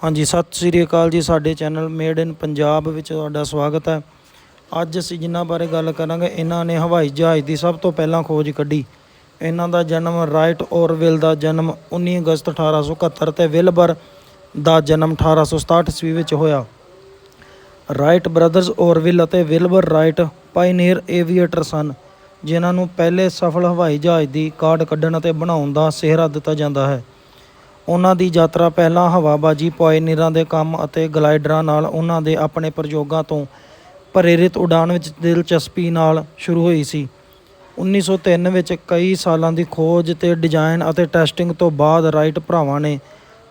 ਹਾਂਜੀ, ਸਤਿ ਸ੍ਰੀ ਅਕਾਲ ਜੀ ਸਾਡੇ ਚੈਨਲ ਮੇਡ ਇਨ ਪੰਜਾਬ ਵਿੱਚ ਤੁਹਾਡਾ ਸਵਾਗਤ ਹੈ। ਅੱਜ ਅਸੀਂ ਜਿਨ੍ਹਾਂ ਬਾਰੇ ਗੱਲ ਕਰਾਂਗੇ, ਇਹਨਾਂ ਨੇ ਹਵਾਈ ਜਹਾਜ਼ ਦੀ ਸਭ ਤੋਂ ਪਹਿਲਾਂ ਖੋਜ ਕੱਢੀ। ਇਹਨਾਂ ਦਾ ਜਨਮ ਰਾਈਟ ਔਰਵਿਲ ਦਾ ਜਨਮ 19 ਅਗਸਤ 1871 ਤੇ ਵਿਲਬਰ ਦਾ ਜਨਮ 1867 ਈਸਵੀ ਵਿੱਚ ਹੋਇਆ। ਰਾਈਟ ਬ੍ਰਦਰਜ਼ ਔਰਵਿਲ ਅਤੇ ਵਿਲਬਰ ਰਾਈਟ ਪਾਇਨੀਅਰ ਏਵੀਏਟਰ ਸਨ, ਜਿਨ੍ਹਾਂ ਨੂੰ ਪਹਿਲੇ ਸਫਲ ਹਵਾਈ ਜਹਾਜ਼ ਦੀ ਕਾਢ ਕੱਢਣ ਅਤੇ ਬਣਾਉਣ ਦਾ ਸਿਹਰਾ ਦਿੱਤਾ ਜਾਂਦਾ ਹੈ। ਉਹਨਾਂ ਦੀ ਯਾਤਰਾ ਪਹਿਲਾਂ ਹਵਾਬਾਜ਼ੀ ਪਾਇਨੀਅਰਾਂ ਦੇ ਕੰਮ ਅਤੇ ਗਲਾਈਡਰਾਂ ਨਾਲ ਉਹਨਾਂ ਦੇ ਆਪਣੇ ਪ੍ਰਯੋਗਾਂ ਤੋਂ ਪ੍ਰੇਰਿਤ ਉਡਾਣ ਵਿੱਚ ਦਿਲਚਸਪੀ ਨਾਲ ਸ਼ੁਰੂ ਹੋਈ ਸੀ। 1903 ਵਿੱਚ ਕਈ ਸਾਲਾਂ ਦੀ ਖੋਜ ਤੇ ਡਿਜ਼ਾਈਨ ਅਤੇ ਟੈਸਟਿੰਗ ਤੋਂ ਬਾਅਦ ਰਾਈਟ ਭਰਾਵਾਂ ਨੇ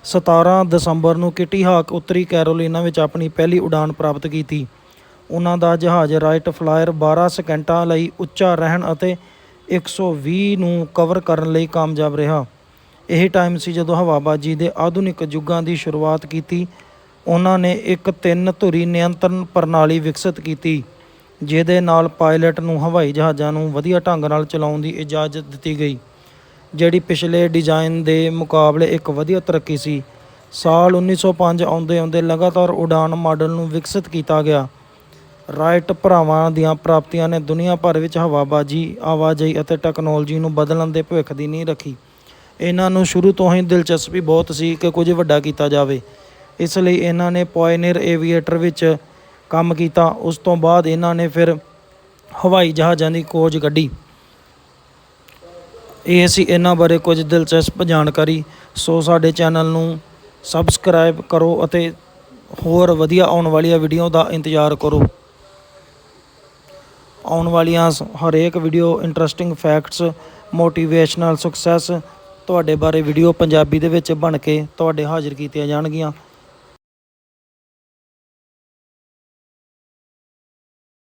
17 ਦਸੰਬਰ ਨੂੰ ਕਿਟੀ ਹਾਕ ਉੱਤਰੀ ਕੈਰੋਲੀਨਾ ਵਿੱਚ ਆਪਣੀ ਪਹਿਲੀ ਉਡਾਣ ਪ੍ਰਾਪਤ ਕੀਤੀ। ਉਹਨਾਂ ਦਾ ਜਹਾਜ਼ ਰਾਈਟ ਫਲਾਇਰ 12 ਸਕਿੰਟਾਂ ਲਈ ਉੱਚਾ ਰਹਿਣ ਅਤੇ 120 ਨੂੰ ਕਵਰ ਕਰਨ ਲਈ ਕਾਮਯਾਬ ਰਿਹਾ। ਇਹ ਟਾਈਮ ਸੀ ਜਦੋਂ ਹਵਾਬਾਜ਼ੀ ਦੇ ਆਧੁਨਿਕ ਯੁੱਗਾਂ ਦੀ ਸ਼ੁਰੂਆਤ ਕੀਤੀ। ਉਹਨਾਂ ਨੇ ਇੱਕ ਤਿੰਨ ਧੁਰੀ ਨਿਯੰਤਰਣ ਪ੍ਰਣਾਲੀ ਵਿਕਸਿਤ ਕੀਤੀ, ਜਿਹਦੇ ਨਾਲ ਪਾਇਲਟ ਨੂੰ ਹਵਾਈ ਜਹਾਜ਼ਾਂ ਨੂੰ ਵਧੀਆ ਢੰਗ ਨਾਲ ਚਲਾਉਣ ਦੀ ਇਜਾਜ਼ਤ ਦਿੱਤੀ ਗਈ, ਜਿਹੜੀ ਪਿਛਲੇ ਡਿਜ਼ਾਈਨ ਦੇ ਮੁਕਾਬਲੇ ਇੱਕ ਵਧੀਆ ਤਰੱਕੀ ਸੀ। ਸਾਲ 1905 ਆਉਂਦੇ ਆਉਂਦੇ ਲਗਾਤਾਰ ਉਡਾਨ ਮਾਡਲ ਨੂੰ ਵਿਕਸਿਤ ਕੀਤਾ ਗਿਆ। ਰਾਈਟ ਭਰਾਵਾਂ ਦੀਆਂ ਪ੍ਰਾਪਤੀਆਂ ਨੇ ਦੁਨੀਆ ਭਰ ਵਿੱਚ ਹਵਾਬਾਜ਼ੀ ਆਵਾਜਾਈ ਅਤੇ ਟੈਕਨੋਲੋਜੀ ਨੂੰ ਬਦਲਣ ਦੇ ਭਵਿੱਖ ਦੀ ਨੀਂਹ ਰੱਖੀ। ਇਹਨਾਂ ਨੂੰ ਸ਼ੁਰੂ ਤੋਂ ਹੀ ਦਿਲਚਸਪੀ ਬਹੁਤ ਸੀ ਕਿ ਕੁਝ ਵੱਡਾ ਕੀਤਾ ਜਾਵੇ। ਇਸ ਲਈ ਇਹਨਾਂ ਨੇ ਪੋਇਨੀਅਰ ਏਵੀਏਟਰ ਵਿੱਚ ਕੰਮ ਕੀਤਾ। ਉਸ ਤੋਂ ਬਾਅਦ ਇਹਨਾਂ ਨੇ ਫਿਰ ਹਵਾਈ ਜਹਾਜ਼ਾਂ ਦੀ ਖੋਜ ਕੱਢੀ। ਇਹ ਸੀ ਇਹਨਾਂ ਬਾਰੇ ਕੁਝ ਦਿਲਚਸਪ ਜਾਣਕਾਰੀ। ਸੋ ਸਾਡੇ ਚੈਨਲ ਨੂੰ ਸਬਸਕ੍ਰਾਈਬ ਕਰੋ ਅਤੇ ਹੋਰ ਵਧੀਆ ਆਉਣ ਵਾਲੀਆਂ ਵੀਡੀਓ ਦਾ ਇੰਤਜ਼ਾਰ ਕਰੋ। ਆਉਣ ਵਾਲੀਆਂ ਸ- ਹਰੇਕ video interesting facts motivational success ਤੁਹਾਡੇ ਬਾਰੇ ਵੀਡੀਓ ਪੰਜਾਬੀ ਦੇ ਵਿੱਚ ਬਣ ਕੇ ਤੁਹਾਡੇ ਹਾਜ਼ਰ ਕੀਤੀਆਂ ਜਾਣਗੀਆਂ।